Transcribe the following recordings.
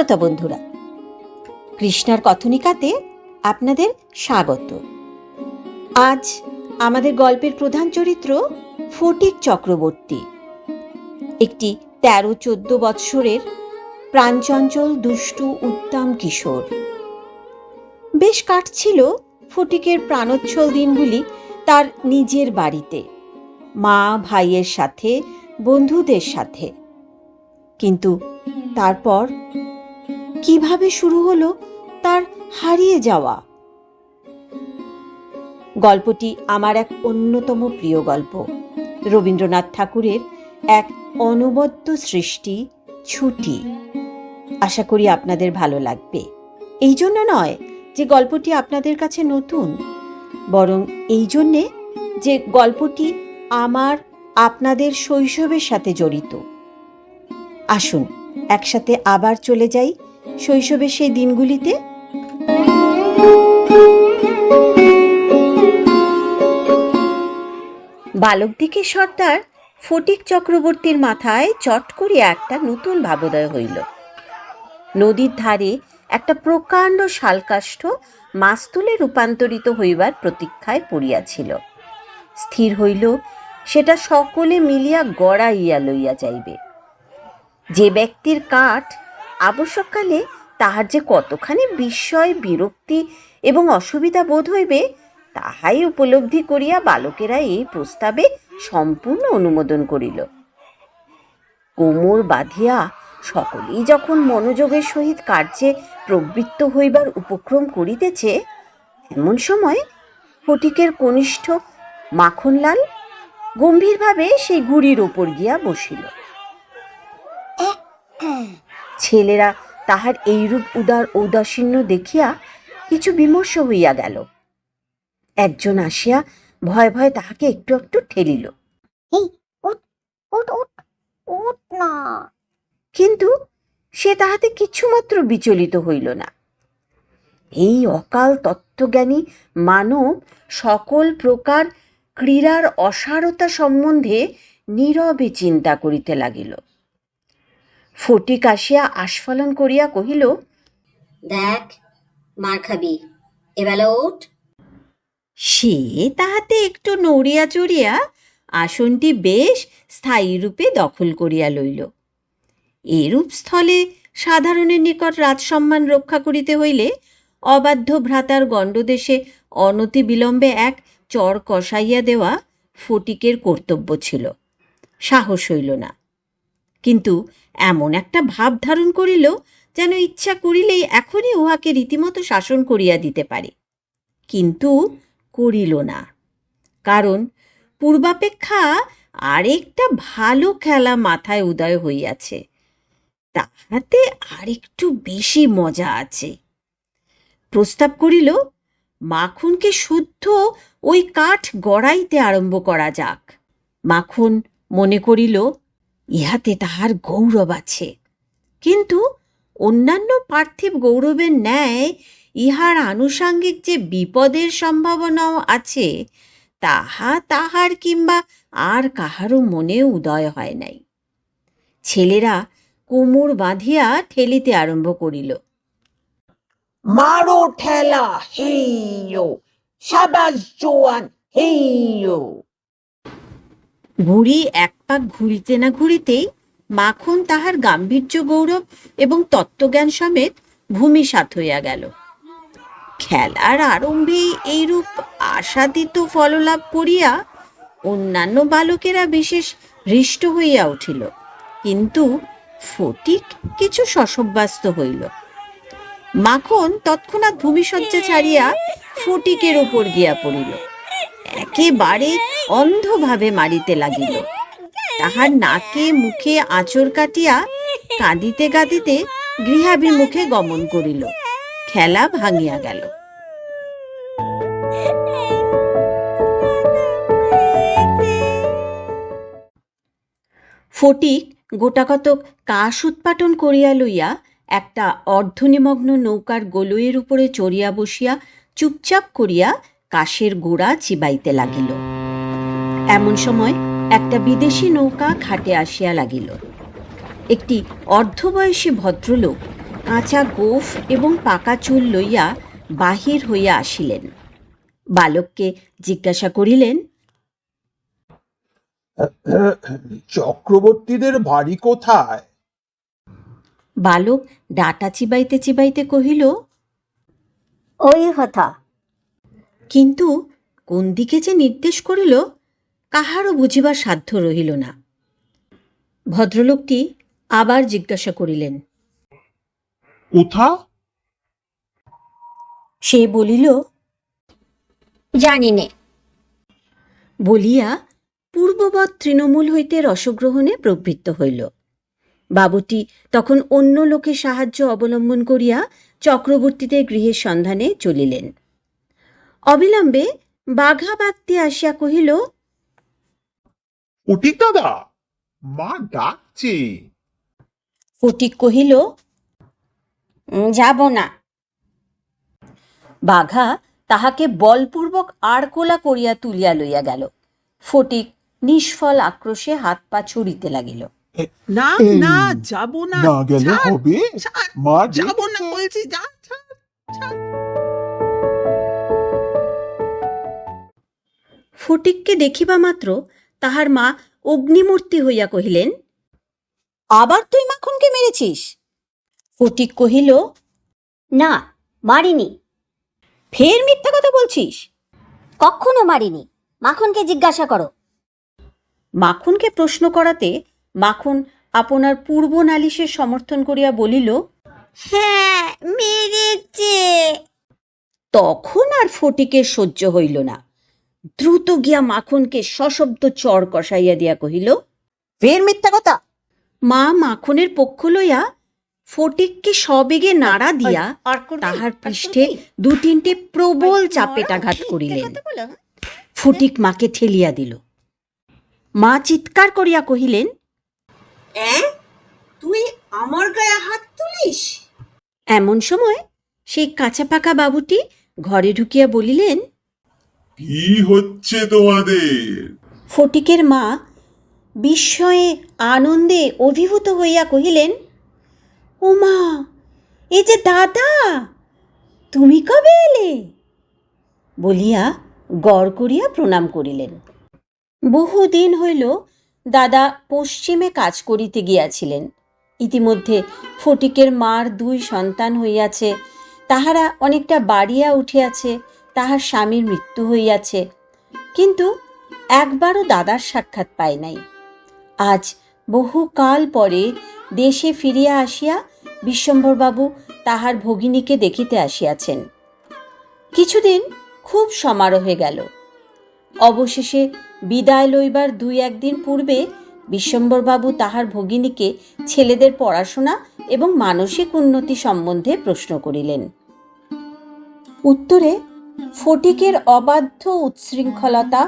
শ্রোতা বন্ধুরা, কৃষ্ণার কথনিকাতে আপনাদের স্বাগত। আজ আমাদের গল্পের প্রধান চরিত্র ফটিক চক্রবর্তী। একটি তেরো চোদ্দ বৎসরের প্রাণচঞ্চল, দুষ্টু, উত্তম কিশোর। বেশ কাটছিল ফটিকের প্রাণোচ্ছল দিনগুলি তার নিজের বাড়িতে, মা, ভাইয়ের সাথে, বন্ধুদের সাথে। কিন্তু তারপর কীভাবে শুরু হলো তার হারিয়ে যাওয়া। গল্পটি আমার এক অন্যতম প্রিয় গল্প। রবীন্দ্রনাথ ঠাকুরের এক অনবদ্য সৃষ্টি ছুটি। আশা করি আপনাদের ভালো লাগবে। এই জন্য নয় যে গল্পটি আপনাদের কাছে নতুন, বরং এই জন্যে যে গল্পটি আমার, আপনাদের শৈশবের সাথে জড়িত। আসুন, একসাথে আবার চলে যাই শৈশবের সেই দিনগুলিতে? বালক দিকে সর্দার ফটিক চক্রবর্তীর মাথায় চট করে একটা নতুন ভাবোদয় হইল। নদীর ধারে একটা প্রকাণ্ড শালকাষ্ঠ মাস্তুলে রূপান্তরিত হইবার প্রতীক্ষায় পড়িয়াছিল। স্থির হইল, সেটা সকলে মিলিয়া গড়াইয়া লইয়া যাইবে। যে ব্যক্তির কাঠ আবশ্যককালে তাহার যে কতখানি বিস্ময়, বিরক্তি এবং অসুবিধা বোধ হইবে, তাহাই উপলব্ধি করিয়া বালকেরা এই প্রস্তাবে সম্পূর্ণ অনুমোদন করিল। কোমর বাঁধিয়া সকলেই যখন মনোযোগের সহিত কার্যে প্রবৃত্ত হইবার উপক্রম করিতেছে, এমন সময় ফটিকের কনিষ্ঠ মাখনলাল গম্ভীরভাবে সেই ঘুড়ির ওপর গিয়া বসিল। ছেলেরা তাহার এইরূপ উদার ঔদাসীন্য দেখিয়া কিছু বিমর্ষ হইয়া গেল। একজন আসিয়া ভয় ভয় তাহাকে একটু একটু ঠেলিল। কিন্তু সে তাহাতে কিছুমাত্র বিচলিত হইল না। এই অকাল তত্ত্বজ্ঞানী মানব সকল প্রকার ক্রীড়ার অসারতা সম্বন্ধে নীরবে চিন্তা করিতে লাগিল। ফটিক আসিয়া আস্ফালন করিয়া কহিল দেখ মার খাবি। এবেলা উঠ সে তাহাতে একটু নড়িয়া চড়িয়া আসনটি বেশ স্থায়ী রূপে দখল করিয়া লইল। এরূপ স্থলে সাধারণের নিকট রাজসম্মান রক্ষা করিতে হইলে অবাধ্য ভ্রাতার গণ্ডদেশে অনতি বিলম্বে এক চর কষাইয়া দেওয়া ফটিকের কর্তব্য ছিল। সাহস হইল না। কিন্তু এমন একটা ভাব ধারণ করিল যেন ইচ্ছা করিলেই এখনই উহাকে রীতিমতো শাসন করিয়া দিতে পারে। কিন্তু করিল না। কারণ পূর্বাপেক্ষা আরেকটা ভালো খেলা মাথায় উদয় হইয়াছে। তাহাতে আরেকটু বেশি মজা আছে। প্রস্তাব করিল, মাখনকে শুদ্ধ ওই কাঠ গড়াইতে আরম্ভ করা যাক। মাখন মনে করিল ইহাতে তাহার গৌরব আছে। কিন্তু অন্যান্য পার্থিব গৌরবের ন্যায় ইহার আনুষাঙ্গিক যে বিপদের সম্ভাবনাও আছে তাহা তাহার কিংবা আর কাহারও মনে উদয় হয় নাই। ছেলেরা কোমর বাঁধিয়া ঠেলিতে আরম্ভ করিল। মারো ঠেলা হেইয়ো সাবাস জোয়ান হেইয়ো। ঘুড়ি এক ঘুরিতে না ঘুরিতেই মাখন তাহার গাম্ভীর্য গৌরব এবং তত্ত্বজ্ঞান সমেত ভূমিসাৎ হইয়া গেল। খেলার আরম্ভে এইরূপ আশাদিত ফললাভ করিয়া অন্যান্য বালকেরা বিশেষ হৃষ্ট হইয়া উঠিল। কিন্তু ফটিক কিছু শশব্যস্ত হইল। মাখন তৎক্ষণাৎ ভূমিশয্যা ছাড়িয়া ফটিকের উপর গিয়া পড়িল। একেবারে অন্ধভাবে মারিতে লাগিল। তাহার নাকে, মুখে আঁচড় কাটিয়া কাঁদিতে কাঁদিতে গৃহাভিমুখে গমন করিল। খেলা ভাঙিয়া গেল। ফটিক গোটাকতক কাশ উৎপাটন করিয়া লইয়া একটা অর্ধনিমগ্ন নৌকার গলুয়ের উপরে চড়িয়া বসিয়া চুপচাপ করিয়া কাশের গোড়া চিবাইতে লাগিল। এমন সময় একটা বিদেশি নৌকা ঘাটে আসিয়া লাগিল। একটি অর্ধবয়সী ভদ্রলোক কাঁচা গোফ এবং পাকা চুল লইয়া বাহির হইয়া আসিলেন। বালককে জিজ্ঞাসা করিলেন চক্রবর্তীদের বাড়ি কোথায়? বালক ডাটা চিবাইতে চিবাইতে কহিল ওই হতা। কিন্তু কোন দিকে যে নির্দেশ করিল? কাহারও বুঝিবার সাধ্য রহিল না। ভদ্রলোকটি আবার জিজ্ঞাসা করিলেন কোথা সে বলিল জানি নে। বলিয়া পূর্ববৎ তৃণমূল হইতে রসগ্রহণে প্রবৃত্ত হইল। বাবুটি তখন অন্য লোকের সাহায্য অবলম্বন করিয়া চক্রবর্তীদের গৃহের সন্ধানে চলিলেন। অবিলম্বে বাঘা বাগদি আসিয়া কহিল ফটিক দাদা মা ডাকছে। ফটিক কহিল যাব না। বাঘা তাহাকে বলপূর্বক আড়কোলা করিয়া তুলিয়া লইয়া গেল। ফটিক নিষ্ফল আক্রোশে হাত পা ছুড়িতে লাগিল। না না যাব না। না গেলে হবে? মা যাব না বলছি যা। ফটিককে দেখিবা মাত্র তাহার মা অগ্নিমূর্তি হইয়া কহিলেন আবার তুই মাখনকে মেরেছিস? ফটিক কহিল না মারিনি। ফের মিথ্যা কথা বলছিস? কখনো মারিনি। মাখনকে জিজ্ঞাসা করো। মাখনকে প্রশ্ন করাতে মাখন আপনার পূর্ব নালিশের সমর্থন করিয়া বলিল হ্যাঁ মেরেছে। তখন আর ফটিকের সহ্য হইল না। দ্রুত গিয়া মাখনকে সশব্দ চর কষাইয়া দিয়া কহিল ফের মিথ্যা কথা? মা মাখনের পক্ষ লইয়া ফটিককে সবেগে নাড়া দিয়া তাহার পৃষ্ঠে দু তিনটে প্রবল চাপেটাঘাত করিলেন। হ্যাঁ? ফটিক মাকে ঠেলিয়া দিল। মা চিৎকার করিয়া কহিলেন তুই আমার গায়ে হাত তুলিস? এমন সময় সেই কাঁচা পাকা বাবুটি ঘরে ঢুকিয়া বলিলেন কি হচ্ছে তোমাদের? ফটিকের মা বিস্ময়ে আনন্দে অভিভূত হইয়া কহিলেন ও মা এ যে দাদা, তুমি কবে এলে? বলিয়া গড় করিয়া প্রণাম করিলেন। বহুদিন হইল দাদা পশ্চিমে কাজ করিতে গিয়াছিলেন। ইতিমধ্যে ফটিকের মার দুই সন্তান হইয়াছে, তাহারা অনেকটা বাড়িয়া উঠিয়াছে তাহার স্বামীর মৃত্যু হইয়াছে। কিন্তু একবারও দাদার সাক্ষাৎ পায় নাই। আজ বহুকাল পরে দেশে ফিরিয়া আসিয়া বিশ্বম্ভরবাবু তাহার ভগিনীকে দেখিতে আসিয়াছেন। কিছুদিন খুব সমারোহে গেল। অবশেষে বিদায় লইবার দুই একদিন পূর্বে বিশ্বম্বরবাবু তাহার ভগিনীকে ছেলেদের পড়াশোনা এবং মানসিক উন্নতি সম্বন্ধে প্রশ্ন করিলেন। উত্তরে ফটিকের অবাধ্য উচ্ছৃঙ্খলতা,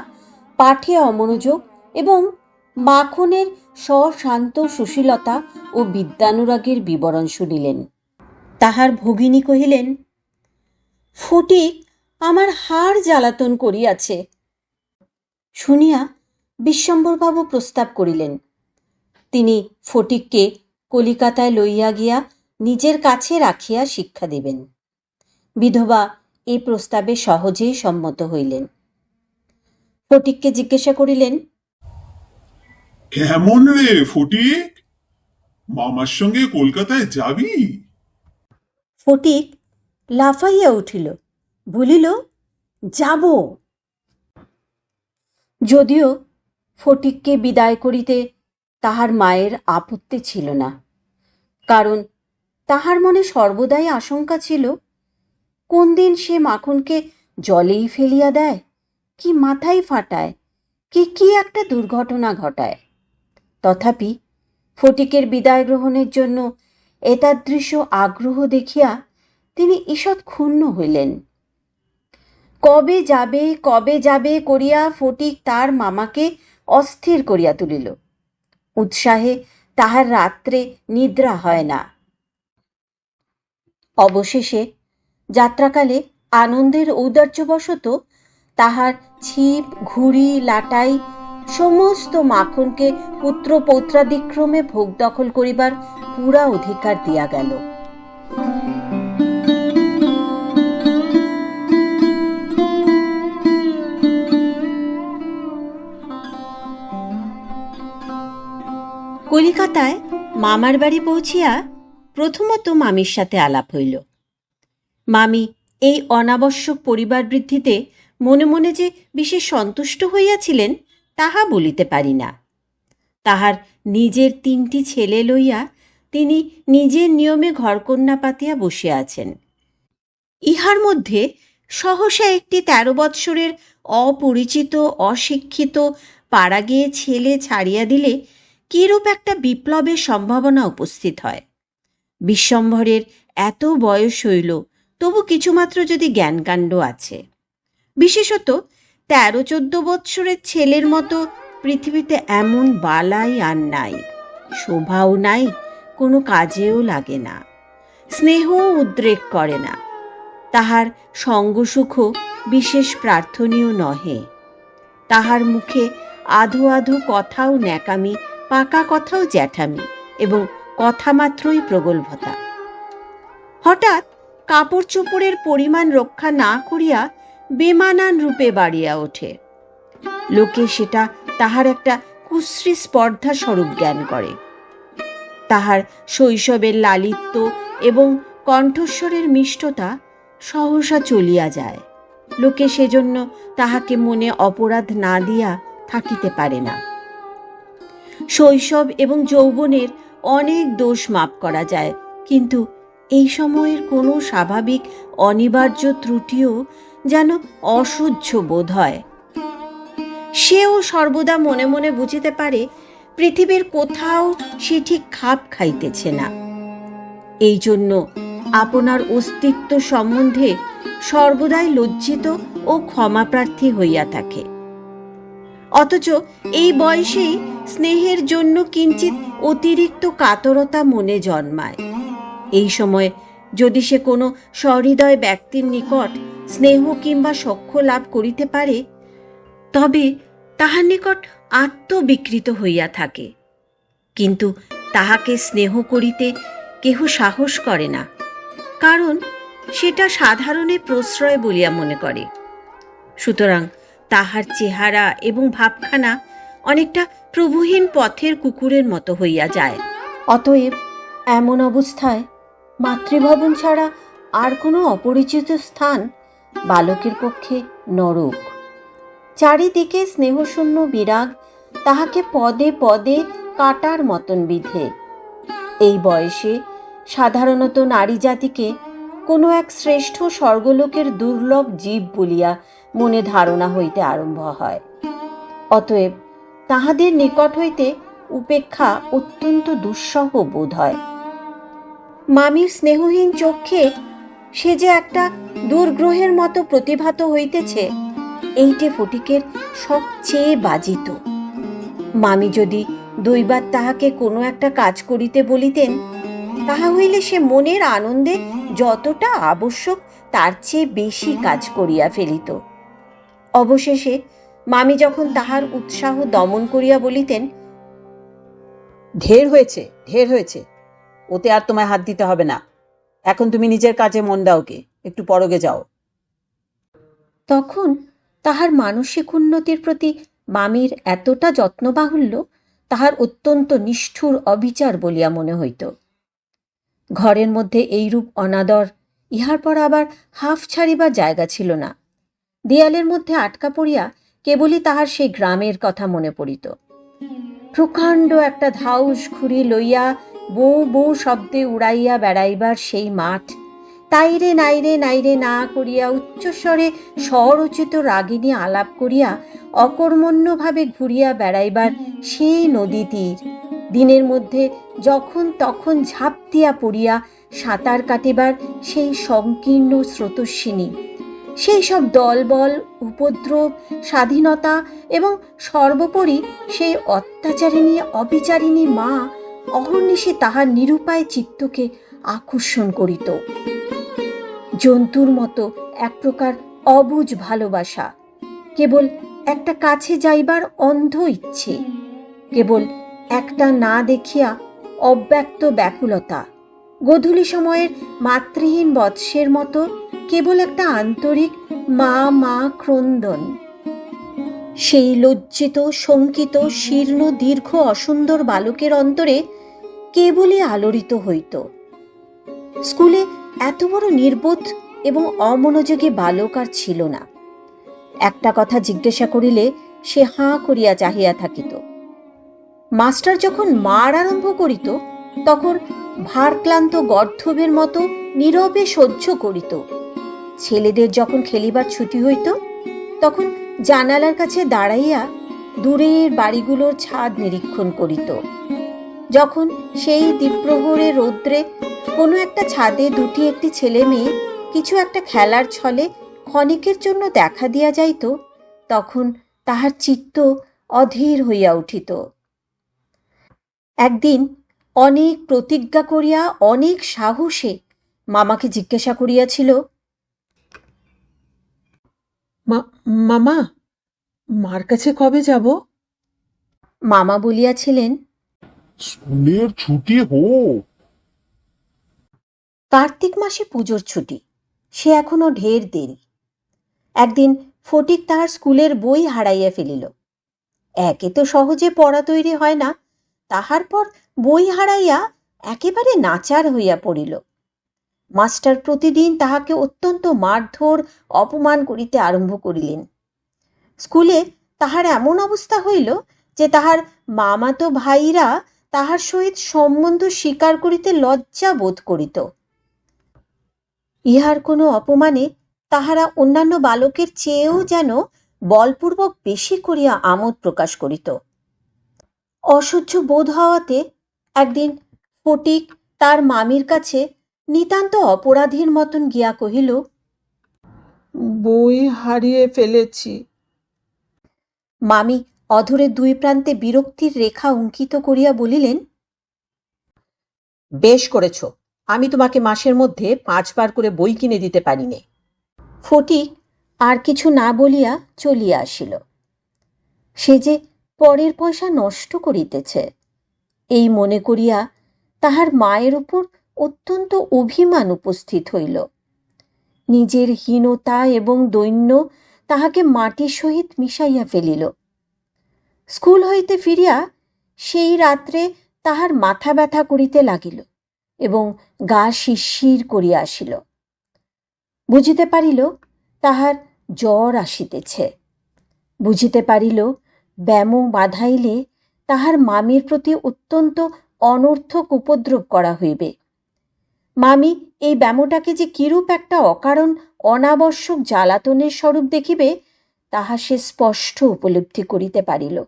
পাঠে অমনোযোগ এবং মাখনের সশান্ত সুশীলতা ও বিদ্যানুরাগের বিবরণ শুনিলেন। তাহার ভগিনী কহিলেন, ফটিক আমার হাড় জ্বালাতন করিয়াছে। শুনিয়া বিশ্বম্বরবাবু প্রস্তাব করিলেন, তিনি ফটিককে কলিকাতায় লইয়া গিয়া নিজের কাছে রাখিয়া শিক্ষা দিবেন। বিধবা এই প্রস্তাবে সহজেই সম্মত হইলেন। ফটিককে জিজ্ঞাসা করিলেন কেমন রে ফটিক? মামার সঙ্গে কলকাতায় যাবি? ফটিক লাফাইয়া উঠিল বলিল যাব। যদিও ফটিককে বিদায় করিতে তাহার মায়ের আপত্তি ছিল না কারণ তাহার মনে সর্বদাই আশঙ্কা ছিল কোন দিন সে মাখনকে জলেই ফেলিয়া দেয়? কি মাথায় ফাটায়? কি কি একটা দুর্ঘটনা ঘটায়? তথাপি ফটিকের বিদায় গ্রহণের জন্য এতাদৃশ আগ্রহ দেখিয়া তিনি ঈষৎ ক্ষুণ্ণ হইলেন। কবে যাবে কবে যাবে করিয়া ফটিক তার মামাকে অস্থির করিয়া তুলিল। উৎসাহে তাহার রাত্রে নিদ্রা হয় না। অবশেষে যাত্রাকালে আনন্দের ঔদার্যবশত তাহার ছিপ, ঘুড়ি, লাটাই, সমস্ত মাখনকে পুত্র পৌত্রাদিক্রমে ভোগ দখল করিবার পুরা অধিকার দিয়া গেল। কলিকাতায় মামার বাড়ি পৌঁছিয়া প্রথমত মামির সাথে আলাপ হইল। মামি, এই অনাবশ্যক পরিবার বৃদ্ধিতে মনে মনে যে বিশেষ সন্তুষ্ট হইয়াছিলেন, তাহা বলিতে পারি না। তাহার নিজের তিনটি ছেলে লইয়া তিনি নিজের নিয়মে ঘরকন্যা পাতিয়া বসে আছেন। ইহার মধ্যে সহসা একটি তেরো বৎসরের অপরিচিত, অশিক্ষিত পাড়া গিয়ে ছেলে ছাড়িয়া দিলে কিরূপ একটা বিপ্লবের সম্ভাবনা উপস্থিত হয়? বিশ্বম্ভরের এত বয়স হইল তবু কিছুমাত্র যদি জ্ঞানকাণ্ড আছে। বিশেষত তেরো চোদ্দ বৎসরের ছেলের মতো পৃথিবীতে এমন বালাই আর নাই, শোভাও নাই, কোনো কাজেও লাগে না, স্নেহও উদ্রেক করে না। তাহার সঙ্গসুখও বিশেষ প্রার্থনীয় নহে। তাহার মুখে আধো আধো কথাও ন্যাকামি, পাকা কথাও জ্যাঠামি এবং কথা মাত্রই প্রগল্ভতা হঠাৎ কাপড় চোপড়ের পরিমাণ রক্ষা না করিয়া বেমানান রূপে বাড়িয়া ওঠে। লোকে সেটা তাহার একটা কুশ্রী স্পর্ধা স্বরূপ জ্ঞান করে। তাহার শৈশবের লালিত্য এবং কণ্ঠস্বরের মিষ্টতা সহসা চলিয়া যায়। লোকে সেজন্য তাহাকে মনে অপরাধ না দিয়া থাকিতে পারে না। শৈশব এবং যৌবনের অনেক দোষ মাপ করা যায়, কিন্তু এই সময়ের কোনো স্বাভাবিক অনিবার্য ত্রুটিও যেন অসহ্য বোধ হয়। সেও সর্বদা মনে মনে বুঝিতে পারে, পৃথিবীর কোথাও সে ঠিক খাপ খাইতেছে না। এই জন্য আপনার অস্তিত্ব সম্বন্ধে সর্বদাই লজ্জিত ও ক্ষমাপ্রার্থী হইয়া থাকে। অথচ এই বয়সেই স্নেহের জন্য কিঞ্চিত অতিরিক্ত কাতরতা মনে জন্মায়। এই সময় যদি সে কোনো সহৃদয় ব্যক্তির নিকট স্নেহ কিংবা সখ্য লাভ করিতে পারে, তবে তাহার নিকট আত্মবিকৃত হইয়া থাকে। কিন্তু তাহাকে স্নেহ করিতে কেহ সাহস করে না, কারণ সেটা সাধারণে প্রশ্রয় বলিয়া মনে করে। সুতরাং তাহার চেহারা এবং ভাবখানা অনেকটা প্রভুহীন পথের কুকুরের মতো হইয়া যায়। অতএব এমন অবস্থায় মাতৃভবন ছাড়া আর কোনো অপরিচিত স্থান বালকের পক্ষে নরক। চারিদিকে স্নেহশূন্য বিরাগ তাহাকে পদে পদে কাটার মতন বিধে। এই বয়সে সাধারণত নারী জাতিকে কোনো এক শ্রেষ্ঠ স্বর্গলোকের দুর্লভ জীব বলিয়া মনে ধারণা হইতে আরম্ভ হয়। অতএব তাহাদের নিকট হইতে উপেক্ষা অত্যন্ত দুঃসহ বোধ হয়। মামির স্নেহহীন চক্ষে সে যে একটা দুর্গ্রহের মতো প্রতিভাত হইতেছে, এইটে ফটিকের সবচেয়ে বাজিত। মামি যদি দৈবার তাহাকে কোনো একটা কাজ করিতে বলিতেন, তাহা হইলে সে মনের আনন্দে যতটা আবশ্যক তার চেয়ে বেশি কাজ করিয়া ফেলিত। অবশেষে মামি যখন তাহার উৎসাহ দমন করিয়া বলিতেন, ঢের হয়েছে ঢের হয়েছে। ওতে আর তোমায় হাত দিতে হবে না। এখন তুমি নিজের কাজে মন দাও কে একটু পরগে যাও। তখন তাহার মানসিক উন্নতির প্রতি মামির এতটা যত্নবাহুল্য তাহার অত্যন্ত নিষ্ঠুর অবিচার বলিয়া মনে হইত। ঘরের মধ্যে এইরূপ অনাদর, ইহার পর আবার হাফ ছাড়িবার জায়গা ছিল না। দেয়ালের মধ্যে আটকা পড়িয়া কেবলই তাহার সেই গ্রামের কথা মনে পড়িত। প্রকাণ্ড একটা ধাউস ঘুরি লইয়া বউ বউ শব্দে উড়াইয়া বেড়াইবার সেই মাঠ। তাইরে নাইরে নাইরে না করিয়া উচ্চস্বরে স্বরচিত রাগিনী আলাপ করিয়া অকর্মণ্যভাবে ঘুরিয়া বেড়াইবার সেই নদী তীর। দিনের মধ্যে যখন তখন ঝাঁপ দিয়া পড়িয়া সাঁতার কাটিবার সেই সংকীর্ণ স্রোতস্বিনী। সেই সব দলবল, উপদ্রব, স্বাধীনতা এবং সর্বোপরি সেই অত্যাচারিণী, অবিচারিণী মা অহর্নিশে তাহার নিরুপায় চিত্তকে আকর্ষণ করিত। জন্তুর মতো এক প্রকার অবুজ ভালোবাসা, কেবল একটা কাছে যাইবার অন্ধ ইচ্ছে, কেবল একটা না দেখিয়া অব্যক্ত ব্যাকুলতা। গধূলি সময়ের মাতৃহীন বৎসের মতো কেবল একটা আন্তরিক মা মা ক্রন্দন সেই লজ্জিত, শঙ্কিত, শীর্ণ, দীর্ঘ, অসুন্দর বালকের অন্তরে কেবলই আলোড়িত হইত। স্কুলে এত বড় নির্বোধ এবং অমনোযোগী বালক আর ছিল না। একটা কথা জিজ্ঞাসা করিলে সে হাঁ করিয়া চাহিয়া থাকিত। মাস্টার যখন মার আরম্ভ করিত, তখন ভারক্লান্ত গর্ধবের মতো নীরবে সহ্য করিত। ছেলেদের যখন খেলিবার ছুটি হইত, তখন জানালার কাছে দাঁড়াইয়া দূরের বাড়িগুলোর ছাদ নিরীক্ষণ করিত। যখন সেই দ্বীপ্রহরে রৌদ্রে কোনো একটা ছাদে দুটি একটি ছেলে মেয়ে কিছু একটা খেলার ছলে ক্ষণিকের জন্য দেখা দিয়া যাইত, তখন তাহার চিত্ত অধীর হইয়া উঠিত। একদিন অনেক প্রতিজ্ঞা করিয়া অনেক সাহসে মামাকে জিজ্ঞাসা করিয়াছিল মামা, মার কাছে কবে যাব? মামা বলিয়াছিলেন স্কুলের ছুটি হোক কার্তিক মাসে পুজোর ছুটি। সে এখনও ঢের দেরি। একদিন ফটিক তাহার স্কুলের বই হারাইয়া ফেলিল। একে তো সহজে পড়া তৈরি হয় না, তাহার পর বই হারাইয়া একেবারে নাচার হইয়া পড়িল। মাস্টার প্রতিদিন তাহাকে অত্যন্ত মারধর, অপমান করিতে আরম্ভ করিলেন। স্কুলে তাহার এমন অবস্থা হইল যে তাহার মামাতো ভাইরা তাহার সহিত সম্বন্ধ স্বীকার করিতে লজ্জা বোধ করিত। ইহার কোনো অপমানে তাহারা অন্যান্য বালকের চেয়েও যেন বলপূর্বক বেশি করিয়া আমোদ প্রকাশ করিত। অসহ্য বোধ হওয়াতে একদিন ফটিক তার মামির কাছে নিতান্ত অপরাধীর মতন গিয়া কহিল বই হারিয়ে ফেলেছি। মামি অধরের দুই প্রান্তে বিরক্তির রেখা অঙ্কিত করিয়া বলিলেন, বেশ করেছ, আমি তোমাকে মাসের মধ্যে পাঁচবার করে বই কিনে দিতে পারি নে ফটিক আর কিছু না বলিয়া চলিয়া আসিল। সে যে পরের পয়সা নষ্ট করিতেছে, এই মনে করিয়া তাহার মায়ের উপর অত্যন্ত অভিমান উপস্থিত হইল। নিজের হীনতা এবং দৈন্য তাহাকে মাটির সহিত মিশাইয়া ফেলিল। স্কুল হইতে ফিরিয়া সেই রাত্রে তাহার মাথা ব্যথা করিতে লাগিল এবং গা শিরশির করিয়া আসিল। বুঝিতে পারিল তাহার জ্বর আসিতেছে। বুঝিতে পারিল ব্যামো বাধাইলে তাহার মামির প্রতি অত্যন্ত অনর্থক উপদ্রব করা হইবে। মামি, এই ব্যামোটাকে যে কিরূপ একটা অকারণ অনাবশ্যক জ্বালাতনের স্বরূপ দেখিবে, তাহা সে স্পষ্ট উপলব্ধি করিতে পারিল।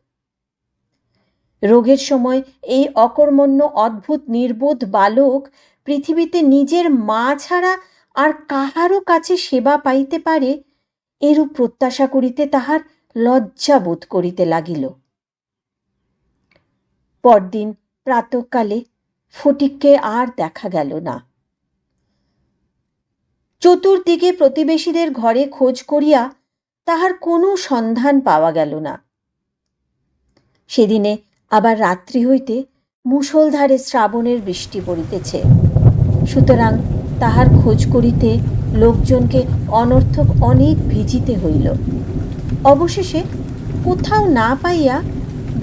রোগের সময় এই অকর্মণ্য, অদ্ভুত, নির্বোধ বালক পৃথিবীতে নিজের মা ছাড়া আর কাহারও কাছে সেবা পাইতে পারে, এরূপ প্রত্যাশা করিতে তাহার লজ্জা বোধ করিতে লাগিল। পরদিন প্রাতকালে ফটিককে আর দেখা গেল না। চতুর্দিকে প্রতিবেশীদের ঘরে খোঁজ করিয়া তাহার কোনো সন্ধান পাওয়া গেল না। সেদিনে আবার রাত্রি হইতে মুষলধারে শ্রাবণের বৃষ্টি পড়িতেছে। সুতরাং তাহার খোঁজ করিতে লোকজনকে অনর্থক অনেক ভিজিতে হইল। অবশেষে কোথাও না পাইয়া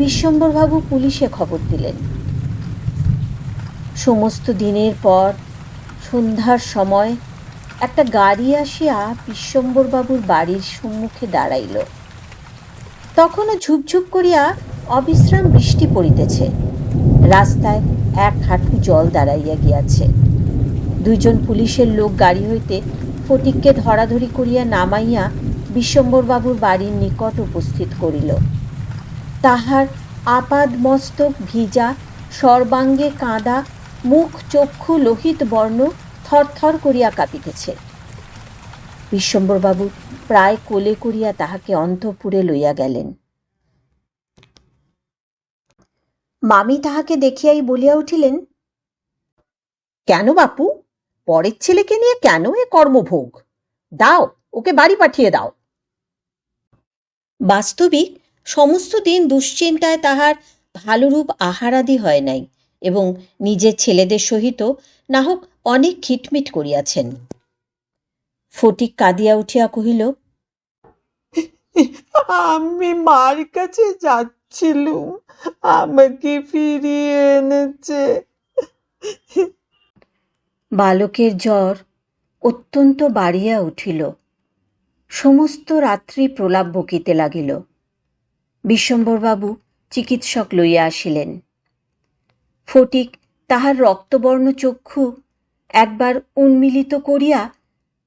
বিশ্বম্বরবাবু পুলিশে খবর দিলেন। সমস্ত দিনের পর সন্ধ্যার সময় একটা গাড়ি আসিয়া বিশ্বম্বরবাবুর বাড়ির সম্মুখে দাঁড়াইল। তখনও ঝুপঝুপ করিয়া অবিশ্রাম বৃষ্টি পড়িতেছে। রাস্তায় এক হাঁটু জল দাঁড়াইয়া গিয়াছে। দুইজন পুলিশের লোক গাড়ি হইতে ফটিককে ধরাধরি করিয়া নামাইয়া বিশ্বম্বরবাবুর বাড়ির নিকট উপস্থিত করিল। তাহার আপাদ মস্তক ভিজা, সর্বাঙ্গে কাঁদা, মুখ চক্ষু লোহিত বর্ণ থরথর করিয়া কাঁপিতেছে। বিশ্বম্বরবাবু প্রায় কোলে করিয়া তাহাকে অন্তঃপুরে লইয়া গেলেন। মামি তাহাকে দেখিয়াই বলিয়া উঠিলেন, কেন বাপু? পরের ছেলেকে নিয়ে কেন এ কর্মভোগ? দাও, ওকে বাড়ি পাঠিয়ে দাও। বাস্তবিক সমস্ত দিন দুশ্চিন্তায় তাহার ভালোরূপ আহারাদি হয় নাই এবং নিজের ছেলেদের সহিত না হোক অনেক খিটমিট করিয়াছেন। ফটিক কাঁদিয়া উঠিয়া কহিল, আমি মার কাছে যাচ্ছিলুম। আমাকে ফিরিয়ে এনেছে। বালকের জ্বর অত্যন্ত বাড়িয়া উঠিল। সমস্ত রাত্রি প্রলাপ বকিতে লাগিল। বিশ্বম্বরবাবু চিকিৎসক লইয়া আসিলেন। ফটিক তাহার রক্তবর্ণ চক্ষু একবার উন্মিলিত করিয়া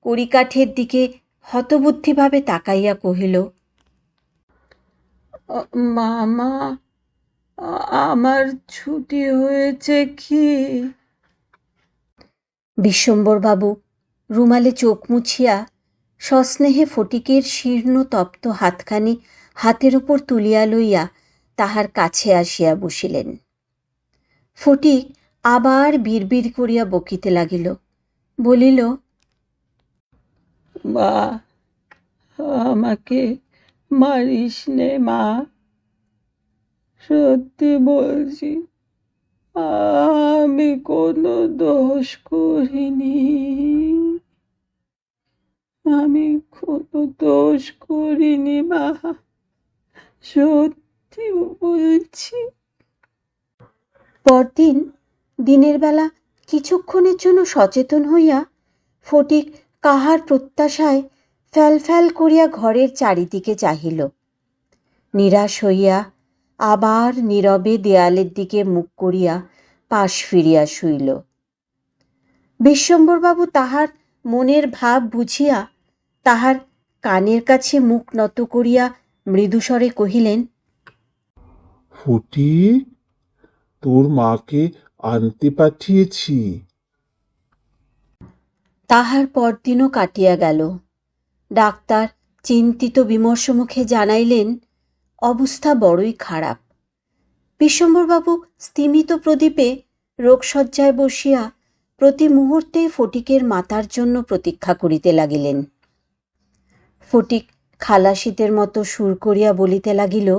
কড়িকাঠের দিকে হতবুদ্ধিভাবে তাকাইয়া কহিল মামা আমার ছুটি হয়েছে কি? বিশ্বম্বরবাবু রুমালে চোখ মুছিয়া সস্নেহে ফটিকের শীর্ণ তপ্ত হাতখানি হাতের উপর তুলিয়া লইয়া তাহার কাছে আসিয়া বসিলেন। ফটিক আবার বিড়বিড় করিয়া বকিতে লাগিল বলিল মা আমাকে মারিস নে মা। সত্যি বলছি, আমি কোনো দোষ করিনি। আমি কোনো দোষ করিনি মা সত্যি বলছি। পরদিন দিনের বেলা কিছুক্ষণের জন্য সচেতন হইয়া ফটিক কাহার প্রত্যাশায় ফ্যাল ফ্যাল করিয়া ঘরের চারিদিকে চাহিল। নিরাশ হইয়া আবার নীরবে দেয়ালের দিকে মুখ করিয়া পাশ ফিরিয়া শুইল। বিশ্বম্বরবাবু তাহার মনের ভাব বুঝিয়া তাহার কানের কাছে মুখ নত করিয়া মৃদুস্বরে কহিলেন ফুটি তোর মাকে আনতে পাঠিয়েছি। তাহার পরদিনও কাটিয়া গেল। ডাক্তার চিন্তিত বিমর্ষ মুখে জানাইলেন অবস্থা বড়ই খারাপ। বিশ্বম্বরবাবু স্তিমিত প্রদীপে রোগশয্যায় বসিয়া প্রতি মুহূর্তে ফটিকের মাতার জন্য প্রতীক্ষা করিতে লাগিলেন। ফটিক খালাসিতের মতো সুর করিয়া বলিতে লাগিল,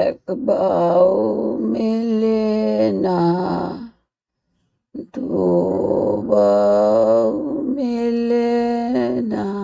এক বাউ মেলে না, দু বাউ মেলে না।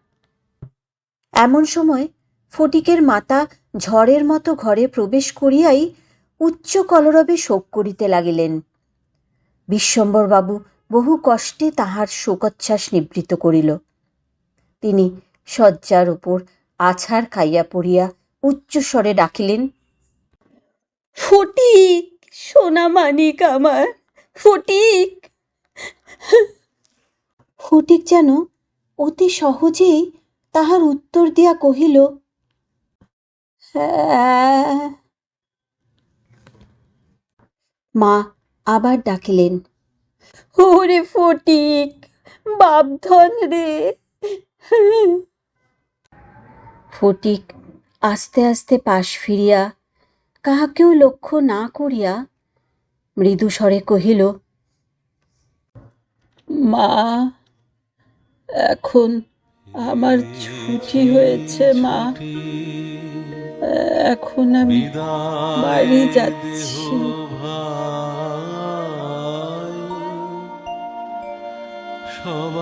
এমন সময় ফটিকের মাতা ঝড়ের মতো ঘরে প্রবেশ করিয়াই উচ্চ কলরবে শোক করিতে লাগিলেন। বিশ্বম্বরবাবু বহু কষ্টে তাহার শোকচ্ছ্বাস নিবৃত করিল। তিনি শয্যার উপর আছাড় খাইয়া পড়িয়া উচ্চস্বরে ডাকিলেন ফটিক সোনা মানিক আমার ফটিক। ফটিক যেন অতি সহজেই তাহার উত্তর দিয়া কহিল হ্যাঁ। মা আবার ডাকিলেন, ওরে ফটিক, বাপধন রে। ফটিক আস্তে আস্তে পাশ ফিরিয়া কাহাকেও লক্ষ্য না করিয়া মৃদু স্বরে কহিল, মা, এখন আমার ছুটি হয়েছে মা। এখন আমি বাড়ি যাচ্ছি। সবাই